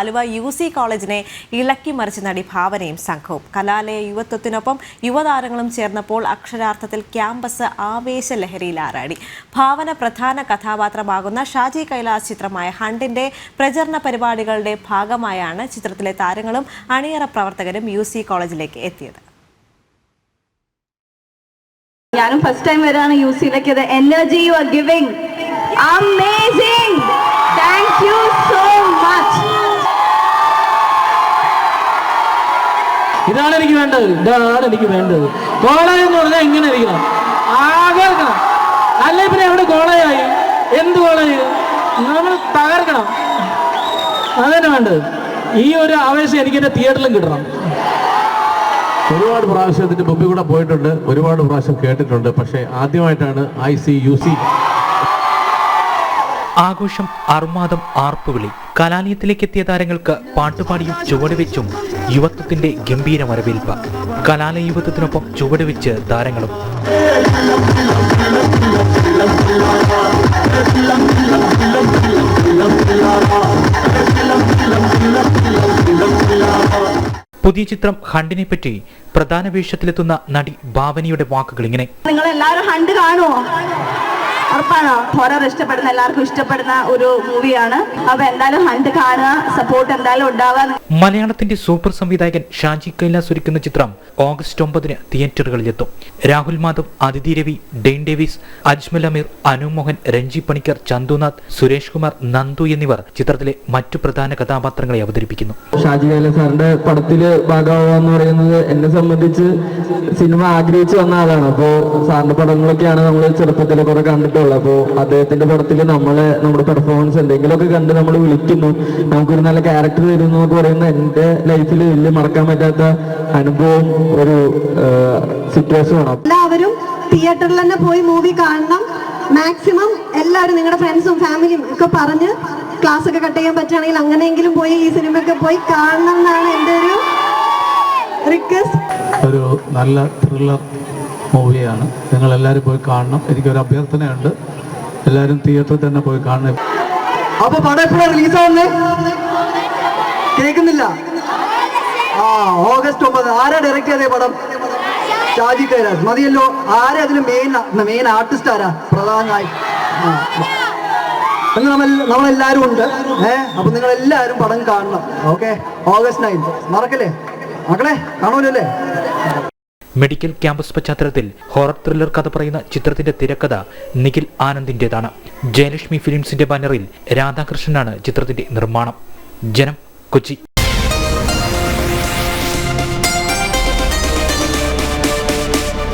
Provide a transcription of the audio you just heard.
Aluva U C കോളേജിനെ ഇളക്കി മറിച്ച് നടി ഭാവനയും സംഘവും. കലാലയ യുവത്വത്തിനൊപ്പം യുവതാരങ്ങളും ചേർന്നപ്പോൾ അക്ഷരാർത്ഥത്തിൽ ക്യാമ്പസ് ആവേശ ലഹരിയിൽ ആറാടി ഭാവന പ്രധാന കഥാപാത്രമാകുന്ന ഷാജി കൈലാസ് ചിത്രമായ ഹണ്ടിന്റെ പ്രചരണ പരിപാടികളുടെ ഭാഗമായാണ് ചിത്രത്തിലെ താരങ്ങളും അണിയറ പ്രവർത്തകരും യു സി കോളേജിലേക്ക് എത്തിയത്. ഞാനും ഫസ്റ്റ് ടൈം വരാണ് യു സിയിലേക്ക് energy you are giving amazing thank you so ഇതാണ് എനിക്ക് വേണ്ടത്. ഇതാണ് എനിക്ക് വേണ്ടത്. കോളേജ് എന്ന് പറഞ്ഞാൽ എങ്ങനെ ഇരിക്കണം. ആകെ അല്ലെ പിന്നെ എവിടെ കോളേജായി? എന്ത് കോളേജ്? നമ്മൾ തകർക്കണം. അതന്നെ വേണ്ടത്. ഈ ഒരു ആവേശം എനിക്ക് എന്റെ തിയേറ്ററിലും കിട്ടണം. ഒരുപാട് പ്രാവശ്യം ഇതിന്റെ മുമ്പിൽ കൂടെ പോയിട്ടുണ്ട്. ഒരുപാട് പ്രാവശ്യം കേട്ടിട്ടുണ്ട്. പക്ഷേ ആദ്യമായിട്ടാണ് ഐ സി യു സി. ആഘോഷം അർമാദം ആർപ്പുവിളി കലാലയത്തിലേക്ക് എത്തിയ താരങ്ങൾക്ക് പാട്ടുപാടിയും ചുവടുവെച്ചും യുവത്വത്തിന്റെ ഗംഭീര വരവേൽപ്പ്. കലാലയുവത്വത്തിനൊപ്പം ചുവടുവെച്ച് താരങ്ങളും. പുതിയ ചിത്രം ഹണ്ടിനെ പറ്റി പ്രധാന വേഷത്തിലെത്തുന്ന നടി ഭാവനയുടെ വാക്കുകൾ ഇങ്ങനെ. നിങ്ങൾ എല്ലാവരും ഹണ്ട് കാണുമോ ഉറപ്പാണോ. ഹൊറർ ഇഷ്ടപ്പെടുന്ന എല്ലാവർക്കും ഇഷ്ടപ്പെടുന്ന ഒരു മൂവിയാണ് അപ്പൊ എന്തായാലും ഹണ്ട് കാണുക സപ്പോർട്ട് എന്തായാലും ഉണ്ടാവാൻ മലയാളത്തിന്റെ സൂപ്പർ സംവിധായകൻ ഷാജി കൈലാസ് ഒരുക്കുന്ന ചിത്രം ഓഗസ്റ്റ് ഒമ്പതിന് തിയേറ്ററുകളിലെത്തും. രാഹുൽ മാധവ് അതിഥി രവി ഡെയിൻ ഡേവിസ് അജ്മൽ അമീർ അനുമോഹൻ രഞ്ജി പണിക്കർ ചന്തുനാഥ് സുരേഷ് കുമാർ നന്ദു എന്നിവർ ചിത്രത്തിലെ മറ്റു പ്രധാന കഥാപാത്രങ്ങളെ അവതരിപ്പിക്കുന്നു. ഷാജി കൈലാസ് സാറിന്റെ പടത്തിൽ ഭാഗമാവുക എന്ന് പറയുന്നത് എന്നെ സംബന്ധിച്ച് സിനിമ ആഗ്രഹിച്ചു വന്ന ആളാണ്. അപ്പോ സാറിന്റെ പടങ്ങളൊക്കെയാണ് നമ്മൾ ചെറുപ്പത്തിൽ കുറെ കണ്ടിട്ടുള്ളത് അപ്പോ അദ്ദേഹത്തിന്റെ പടത്തിൽ നമ്മളെ നമ്മുടെ പെർഫോമൻസ് എന്തെങ്കിലുമൊക്കെ കണ്ട് നമ്മൾ വിളിക്കുന്നു. നമുക്കൊരു നല്ല ക്യാരക്ടർ തരുന്നു എന്നൊക്കെ പറയുന്ന എന്റെ ലൈഫിൽ വലിയ മറക്കാൻ പറ്റാത്ത അനുഭവം ഒരു സിറ്റുവേഷൻ ആണ്. എല്ലാവരും തിയേറ്ററിൽ തന്നെ പോയി മൂവി കാണണം. മാക്സിമം എല്ലാവരും നിങ്ങളുടെ ഫ്രണ്ട്സും ഫാമിലിയും ഒക്കെ പറഞ്ഞ് ക്ലാസ് ഒക്കെ കട്ട് ചെയ്യാൻ പറ്റുകയാണെങ്കിൽ അങ്ങനെയെങ്കിലും പോയി ഈ സിനിമയൊക്കെ പോയി കാണണം എന്നാണ് എന്റെ ഒരു റിക്വസ്റ്റ് ഒരു നല്ല ത്രില്ലർ മൂവിയാണ്. നിങ്ങൾ എല്ലാവരും പോയി കാണണം. എനിക്കൊരു അഭ്യർത്ഥനയുണ്ട്. എല്ലാവരും തിയേറ്ററിൽ തന്നെ പോയി കാണണം. അപ്പൊ പടം എപ്പോഴാണ് റിലീസാവുന്നേ കേൾക്കുന്നില്ല. ആ ഓഗസ്റ്റ് ഒമ്പത്. ആരാ ഡയറക്റ്റ് ചെയ്തേ പടം? ഷാജി കൈരാജ് മതിയല്ലോ. ആരാ അതിന് മെയിൻ മെയിൻ ആർട്ടിസ്റ്റ് ആരാ? പ്രധാനമായി നമ്മളെല്ലാരും നമ്മൾ നമ്മളെല്ലാവരും ഉണ്ട്. ഏഹ് അപ്പൊ നിങ്ങൾ എല്ലാവരും പടം കാണണം. ഓക്കെ? August nine. മറക്കല്ലേ? മക്കളെ കാണുമല്ലോ അല്ലേ മെഡിക്കൽ ക്യാമ്പസ് പശ്ചാത്തലത്തിൽ ഹൊറർ ത്രില്ലർ കഥ പറയുന്ന ചിത്രത്തിന്റെ തിരക്കഥ നിഖിൽ ആനന്ദിന്റേതാണ്. ജയലക്ഷ്മി ഫിലിംസിന്റെ ബാനറിൽ രാധാകൃഷ്ണനാണ് ചിത്രത്തിന്റെ നിർമ്മാണം. ജനം കൊച്ചി.